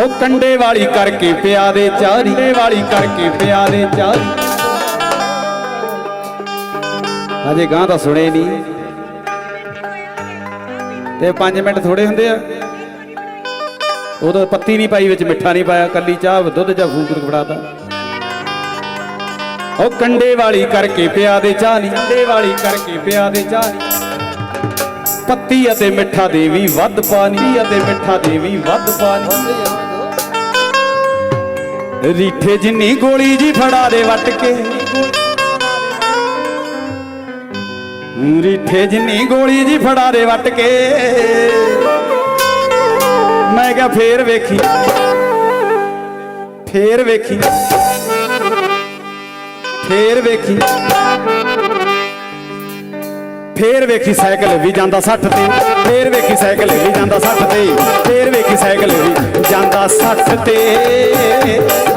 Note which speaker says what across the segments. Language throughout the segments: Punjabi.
Speaker 1: ਉਹ ਕੰਡੇ ਵਾਲੀ ਕਰਕੇ ਪਿਆ ਦੇ ਚਾਰੀ। ਵਾਲੀ ਕਰਕੇ ਪਿਆ ਦੇ ਚਾਰੀ। ਅਜੇ ਗਾਂ ਤਾਂ ਸੁਣੇ ਨਹੀਂ ਤੇ 5 ਮਿੰਟ ਥੋੜੇ ਹੁੰਦੇ ਆ। ਉਦੋਂ ਪੱਤੀ ਨਹੀਂ ਪਾਈ ਵਿੱਚ, ਮਿੱਠਾ ਨਹੀਂ ਪਾਇਆ। ਕੱਲੀ ਚਾਹ, ਦੁੱਧ ਜਾਂ ਫੂਕ ਕੇ ਫੜਾਤਾ। ਉਹ ਕੰਡੇ ਵਾਲੀ ਕਰਕੇ ਪਿਆ ਦੇ ਚਾਹ ਨਹੀਂ ਕੰਡੇ ਵਾਲੀ ਕਰਕੇ ਪਿਆ ਦੇ ਚਾਹ ਪੱਤੀ ਅਤੇ ਮਿੱਠਾ ਦੇਵੀ ਵੱਧ ਪਾਣੀ, ਅਤੇ ਮਿੱਠਾ ਦੇਵੀ ਵੱਧ ਪਾਣੀ। ਰੀਠੇ ਜਿੰਨੀ ਗੋਲੀ ਜੀ ਫੜਾ ਦੇ ਵੱਟ ਕੇ। ਰੀਠੇ ਜਿੰਨੀ ਗੋਲੀ ਜੀ ਫੜਾ ਦੇ ਵੱਟ ਕੇ। ਮੈਂ ਕਿਹਾ ਫੇਰ ਵੇਖੀ। ਫੇਰ ਵੇਖੀ। ਫੇਰ ਵੇਖੀ। ਫੇਰ ਵੇਖੀ ਸਾਈਕਲ ਵੀ ਜਾਂਦਾ 60 ਤੇ, ਫੇਰ ਵੇਖੀ ਸਾਈਕਲ ਵੀ ਜਾਂਦਾ 60 ਤੇ, ਫੇਰ ਵੇਖੀ ਸਾਈਕਲ ਵੀ ਜਾਂਦਾ 60 ਤੇ।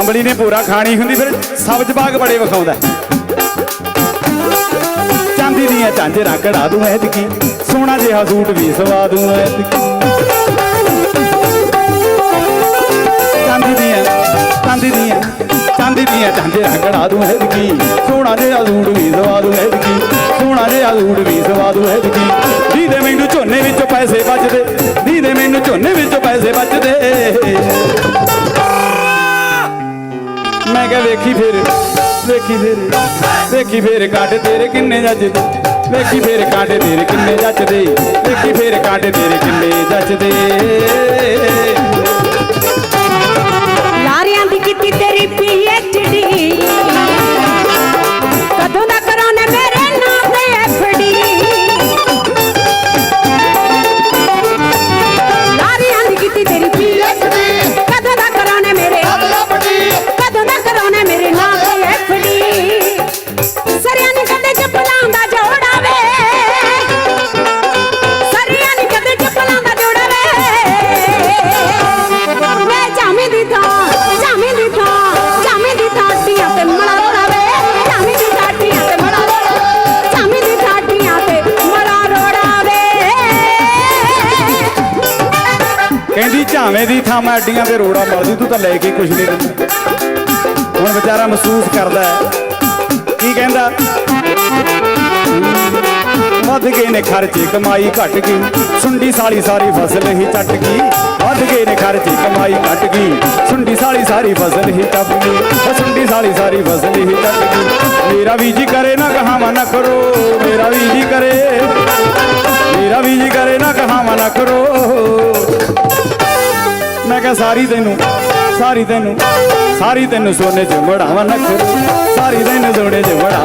Speaker 1: ਅੰਬਲੀ ਨੇ ਪੂਰਾ ਖਾਣੀ ਹੁੰਦੀ, ਫਿਰ ਸਬਜ਼ ਬਾਗ ਬੜੇ ਵਿਖਾਉਂਦਾ। ਚਾਂਦੀ ਦੀਆਂ ਝਾਂਜਰਾਂ ਕਢਾ ਦੂੰ ਐਤਕੀ, ਸੋਹਣਾ ਜਿਹਾ ਸੂਟ ਵੀ ਸਵਾ ਦੂੰ ਐਤਕੀ। ਚਾਂਦੀ ਦੀਆਂ ਚਾਂਦੀ ਦੀਆਂ ਚਾਂਦੀ ਦੀਆਂ ਝਾਂਜਰਾਂ ਕਢਾ ਦੂੰ ਐਤਕੀ ਸੋਨਾ ਜਿਹਾ ਸੂਟ ਵੀ ਸਵਾ ਦੂੰ ਐਤਕੀ, ਸੋਹਣਾ ਜਿਹਾ ਸੂਟ ਵੀ ਸਵਾ ਦੂੰ ਐਤਕੀ। ਦੀਦੇ ਮੈਨੂੰ ਝੋਨੇ ਵਿੱਚੋਂ ਪੈਸੇ ਬਚਦੇ ਦੀਦੇ ਮੈਨੂੰ ਝੋਨੇ ਵਿੱਚੋਂ ਪੈਸੇ ਬਚਦੇ। ਕਿਹਾ ਵੇਖੀ ਫਿਰ? ਵੇਖੀ ਫਿਰ? ਵੇਖੀ ਫੇਰ ਕੱਢ ਤੇਰੇ ਕਿੰਨੇ ਜੱਜਦੇ ਵੇਖੀ ਫੇਰ ਕੱਢ ਤੇਰੇ ਕਿੰਨੇ ਜੱਜਦੇ ਵੇਖੀ ਫੇਰ ਕੱਢ ਤੇਰੇ ਕਿੰਨੇ ਜੱਜਦੇ ਕਹਿੰਦੀ ਦੀ ਥਾਂ ਮੈਂ ਅੱਡੀਆਂ ਤੇ ਰੋੜਾ ਮਰਦੀ, ਤੂੰ ਤਾਂ ਲੈ ਕੇ ਕੁਛ ਨਹੀਂ ਦਿੰਦਾ। ਹੁਣ ਵਿਚਾਰਾ ਮਹਿਸੂਸ ਕਰਦਾ ਹੈ। ਕੀ ਕਹਿੰਦਾ? ਵੱਧ ਗਏ ਨੇ ਖਰਚੇ, ਕਮਾਈ ਘਟ ਗਈ। ਸੁੰਡੀ ਸਾਲੀ ਸਾਰੀ ਫਸਲ ਹੀ ਚੱਟ ਗਈ। ਵੱਧ ਗਏ ਨੇ ਖਰਚੇ, ਕਮਾਈ ਘਟ ਗਈ। ਸੁੰਡੀ ਸਾਲੀ ਸਾਰੀ ਫਸਲ ਹੀ ਟੱਪ ਗਈ। ਸੁੰਡੀ ਸਾਲੀ ਸਾਰੀ ਫਸਲ ਹੀ ਟੱਪ ਗਈ। ਮੇਰਾ ਵੀ ਜੀ ਕਰੇ ਨਾ ਕਹਾਵਾ ਨਾ ਕਰੋ, ਮੇਰਾ ਵੀ ਜੀ ਕਰੇ। ਮੇਰਾ ਵੀ ਜੀ ਕਰੇ ਨਾ ਕਹਾਵਾ ਨਾ ਕਰੋ। ਮੈਂ ਸਾਰੀ ਤੈਨੂੰ ਸਾਰੀ ਤੈਨੂੰ ਸਾਰੀ ਤੈਨੂੰ ਸੋਨੇ 'ਚ ਮੜਾਵਾ ਨਾ ਸਾਰੀ ਤੈਨੂੰ ਸੋਨੇ 'ਚ ਮੜਾਵਾ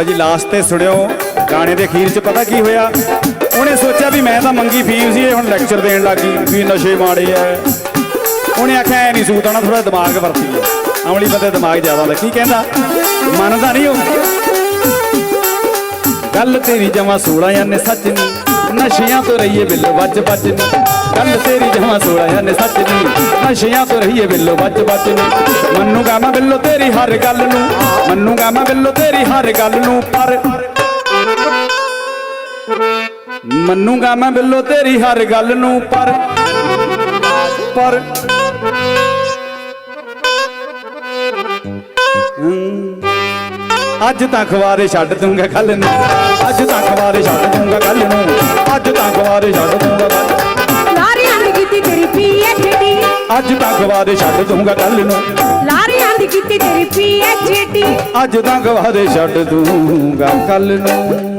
Speaker 1: ਲਓ ਜੀ ਲਾਸਟ ਤੇ ਸੁਣਿਓ ਗਾਣੇ ਦੇ ਅਖੀਰ 'ਚ ਪਤਾ ਕੀ ਹੋਇਆ? ਉਹਨੇ ਸੋਚਿਆ ਵੀ ਮੈਂ ਤਾਂ ਮੰਗੀ ਫੀਸ ਸੀ ਇਹ ਹੁਣ ਲੈਕਚਰ ਦੇਣ ਲੱਗੀ ਵੀ ਨਸ਼ੇ ਮਾੜੇ ਐ। ਉਹਨੇ ਆਖਿਆ, ਐ ਨਹੀਂ ਸੂਤ ਆਉਣਾ ਥੋੜਾ ਦਿਮਾਗ ਵਰਤੀ ਐ ਅਮਲੀ ਬੰਦੇ ਦਿਮਾਗ ਜ਼ਿਆਦਾ ਹੁੰਦਾ। ਕੀ ਕਹਿੰਦਾ? ਮੰਨਦਾ ਨਹੀਂ ਉਹ। ਗੱਲ ਤੇਰੀ ਜਮਾ 16 ਯਾਨੇ ਸੱਚ ਨਹੀਂ ਨਸ਼ਿਆਂ ਤੋਂ ਰਹੀਏ ਬਿੱਲੋ ਬੱਚ ਬੱਚ ਨਹੀਂ ਗੱਲ ਤੇਰੀ ਜਮਾ 16 ਯਾਨੇ ਸੱਚ ਨਹੀਂ ਨਸ਼ਿਆਂ ਤੋਂ ਰਹੀਏ ਬਿੱਲੋ, ਵੱਜ ਵੱਜ ਨਹੀਂ ਮੰਨੂਗਾ ਮੈਂ ਬਿੱਲੋ ਤੇਰੀ ਹਰ ਗੱਲ ਨੂੰ। ਮੰਨੂਗਾ ਮੈਂ ਬਿੱਲੋ ਤੇਰੀ ਹਰ ਗੱਲ ਨੂੰ। ਪਰ ਮੰਨੂਗਾ ਮੈਂ ਬਿੱਲੋ ਤੇਰੀ ਹਰ ਗੱਲ ਨੂੰ। ਪਰ ਪਰ ਅੱਜ ਤਾਂ ਖਵਾਰੇ ਛੱਡ ਦੂੰਗਾ ਕੱਲ ਨੂੰ। ਅੱਜ ਤਾਂ ਖਵਾਰੇ ਛੱਡ ਦੂੰਗਾ ਕੱਲ ਨੂੰ। ਅੱਜ ਤਾਂ ਖਵਾਰੇ ਛੱਡ ਦੂੰਗਾ ਕੱਲ
Speaker 2: ਲਾਰੀਆਂ ਦੀ ਕੀਤੀ ਤੇਰੀ ਪੀਐਚਡੀ
Speaker 1: ਅੱਜ ਤਾਂ ਖਵਾਰੇ ਛੱਡ ਦੂੰਗਾ ਕੱਲ ਨੂੰ।
Speaker 2: ਲਾਰੀਆਂ ਦੀ ਕੀਤੀ ਤੇਰੀ ਪੀਐਚਡੀ
Speaker 1: ਅੱਜ ਤਾਂ ਖਵਾਰੇ ਛੱਡ ਦੂੰਗਾ ਕੱਲ ਨੂੰ।